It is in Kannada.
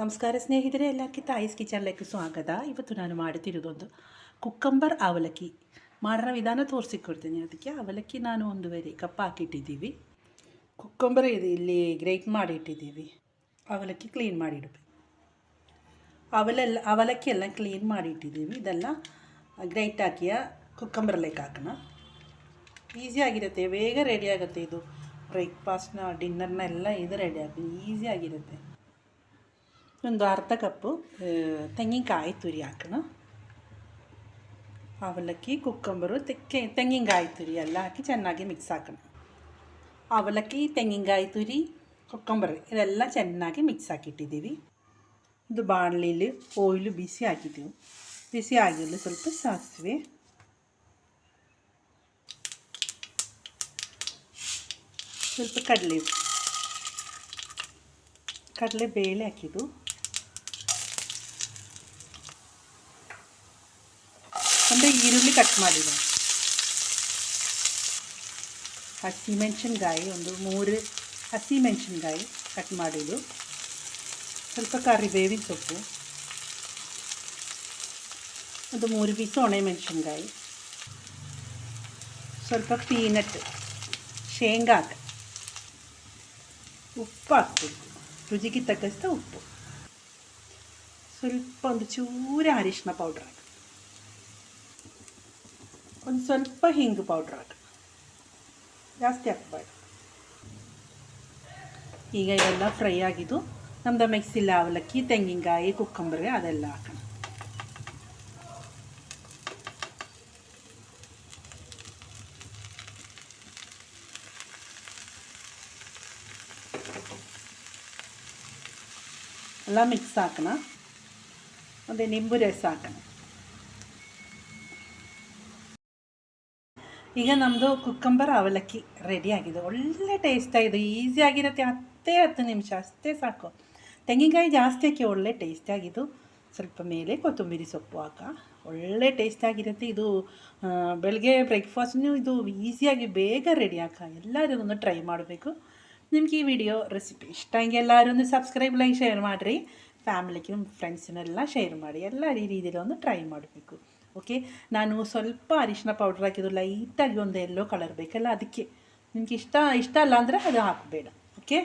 ನಮಸ್ಕಾರ ಸ್ನೇಹಿತರೆ ಎಲ್ಲಕ್ಕಿಂತ ಐಸ್ ಕಿಚನ್ಲಕ್ಕೆ ಸ್ವಾಗತ. ಇವತ್ತು ನಾನು ಮಾಡುತ್ತಿರೋದೊಂದು ಕುಕ್ಕಂಬರ್ ಅವಲಕ್ಕಿ. ಮಾಡೋ ವಿಧಾನ ತೋರಿಸಿಕೊಡ್ತೀನಿ. ಅದಕ್ಕೆ ಅವಲಕ್ಕಿ ನಾನು ಒಂದು ಒಂದೂವರೆ ಕಪ್ ಹಾಕಿಟ್ಟಿದ್ದೀವಿ. ಕುಕ್ಕಂಬರ್ ಇದು ಇಲ್ಲಿ ಗ್ರೇಟ್ ಮಾಡಿ ಇಟ್ಟಿದ್ದೀವಿ ಅವಲಕ್ಕಿ ಕ್ಲೀನ್ ಮಾಡಿಡಬೇಕು. ಅವಲೆಲ್ಲ ಅವಲಕ್ಕಿ ಎಲ್ಲ ಕ್ಲೀನ್ ಮಾಡಿ ಇಟ್ಟಿದ್ದೀವಿ ಇದೆಲ್ಲ ಗ್ರೇಟ್ ಹಾಕಿಯ ಕುಕ್ಕಂಬರ್ಲಕ್ಕೆ ಹಾಕೋಣ. ಈಸಿಯಾಗಿರುತ್ತೆ ಬೇಗ ರೆಡಿ ಆಗುತ್ತೆ ಇದು. ಬ್ರೇಕ್ಫಾಸ್ಟ್ನ, ಡಿನ್ನರ್ನ ಎಲ್ಲ ಇದು ರೆಡಿ ಈಸಿ ಆಗಿರುತ್ತೆ. ಒಂದು ಅರ್ಧ ಕಪ್ಪು ತೆಂಗಿನಕಾಯಿ ತುರಿ ಹಾಕೋಣ ಅವಲಕ್ಕಿ ಕುಕ್ಕಂಬರು ತೆಕ್ಕೆ ತೆಂಗಿನಕಾಯಿ ತುರಿ ಎಲ್ಲ ಹಾಕಿ ಚೆನ್ನಾಗಿ ಮಿಕ್ಸ್ ಹಾಕೋಣ ಅವಲಕ್ಕಿ ತೆಂಗಿನಕಾಯಿ ತುರಿ ಕೊಕ್ಕಂಬರು ಇದೆಲ್ಲ ಚೆನ್ನಾಗಿ ಮಿಕ್ಸ್ ಹಾಕಿಟ್ಟಿದ್ದೀವಿ ಇದು ಬಾಣಲಿಲಿ ಓಯ್ಲು ಬಿಸಿ ಹಾಕಿದ್ದೀವಿ ಬಿಸಿ ಆಗಿರಲು ಸ್ವಲ್ಪ ಸಾಸಿವೆ ಸ್ವಲ್ಪ ಕಡಲೆ ಕಡಲೆ ಬೇಳೆ ಹಾಕಿದ್ದು ಒಂದು ಈರುಳ್ಳಿ ಕಟ್ ಮಾಡಿದೆ ಹಸಿಮೆಣಸಿನ್ಕಾಯಿ ಒಂದು ಮೂರು ಹಸಿಮೆಣಸಿನ್ಕಾಯಿ ಕಟ್ ಮಾಡಿದ್ದು ಸ್ವಲ್ಪ ಕರಿಬೇವಿನ ಸೊಪ್ಪು ಒಂದು ಮೂರು ಪೀಸ್ ಒಣಮೆಣಸಿನ್ಕಾಯಿ ಸ್ವಲ್ಪ ಪೀನಟ್ ಶೇಂಗಾ ಹಾಕ ಉಪ್ಪು ಹಾಕ್ಬೇಕು ರುಚಿಗೆ ತಕ್ಕಷ್ಟು ಉಪ್ಪು ಸ್ವಲ್ಪ ಒಂದು ಚೂರ ಅರಿಶಿನ ಪೌಡ್ರ್ ಹಾಕಿ ಒಂದು ಸ್ವಲ್ಪ ಹಿಂಗು ಪೌಡ್ರ್ ಹಾಕಿ. ಜಾಸ್ತಿ ಹಾಕ್ಬಾರ್ದು ಈಗ ಇದೆಲ್ಲ ಫ್ರೈ ಆಗಿದ್ದು ನಮ್ದು ಮಿಕ್ಸಿಲ್ಲ ಅವಲಕ್ಕಿ, ತೆಂಗಿನಕಾಯಿ, ಕುಕ್ಕಂಬರಿ ಅದೆಲ್ಲ ಹಾಕೋಣ. ಎಲ್ಲ ಮಿಕ್ಸ್ ಹಾಕೋಣ. ಒಂದು ನಿಂಬು ರಸ ಹಾಕೋಣ. ಈಗ ನಮ್ಮದು ಕುಕ್ಕಂಬರ್ ಅವಲಕ್ಕಿ ರೆಡಿ ಆಗಿದೆ ಒಳ್ಳೆ ಟೇಸ್ಟ್ ಆಗಿದೆ ಈಸಿ ಆಗಿರುತ್ತೆ ಹತ್ತೇ ಹತ್ತು ನಿಮಿಷ ಅಷ್ಟೇ ಸಾಕು ತೆಂಗಿನಕಾಯಿ ಜಾಸ್ತಿ ಹಾಕಿ ಒಳ್ಳೆ ಟೇಸ್ಟ್ ಆಗಿದ್ದು ಸ್ವಲ್ಪ ಮೇಲೆ ಕೊತ್ತಂಬರಿ ಸೊಪ್ಪು ಹಾಕ ಒಳ್ಳೆ ಟೇಸ್ಟ್ ಆಗಿರುತ್ತೆ ಇದು ಆ, ಬೆಳಗ್ಗೆ ಬ್ರೇಕ್ಫಾಸ್ಟ್ನು ಇದು ಈಸಿಯಾಗಿ ಬೇಗ ರೆಡಿ ಹಾಕ ಎಲ್ಲರೂ ಒಂದು ಟ್ರೈ ಮಾಡಬೇಕು ನಿಮ್ಗೆ ಈ ವಿಡಿಯೋ ರೆಸಿಪಿ ಇಷ್ಟ ಹಂಗೆ ಎಲ್ಲರೂ ಒಂದು ಸಬ್ಸ್ಕ್ರೈಬ್ ಲೈಕ್ ಶೇರ್ ಮಾಡಿರಿ ಫ್ಯಾಮಿಲಿಗೆ ಫ್ರೆಂಡ್ಸಿನೆಲ್ಲ ಶೇರ್ ಮಾಡಿ ಎಲ್ಲ ಈ ರೀತಿಯಲ್ಲಿ ಒಂದು ಟ್ರೈ ಮಾಡಬೇಕು ಓಕೆ ನಾನು ಸ್ವಲ್ಪ ಅರಿಶಿನ ಪೌಡ್ರ್ ಹಾಕಿದ್ರು ಲೈಟಾಗಿ ಒಂದು ಎಲ್ಲೋ ಕಲರ್ ಬೇಕಲ್ಲ, ಅದಕ್ಕೆ. ನಿಮಗೆ ಇಷ್ಟ ಇಷ್ಟ ಅಲ್ಲ ಅಂದರೆ ಅದು ಹಾಕಬೇಡ. ಓಕೆ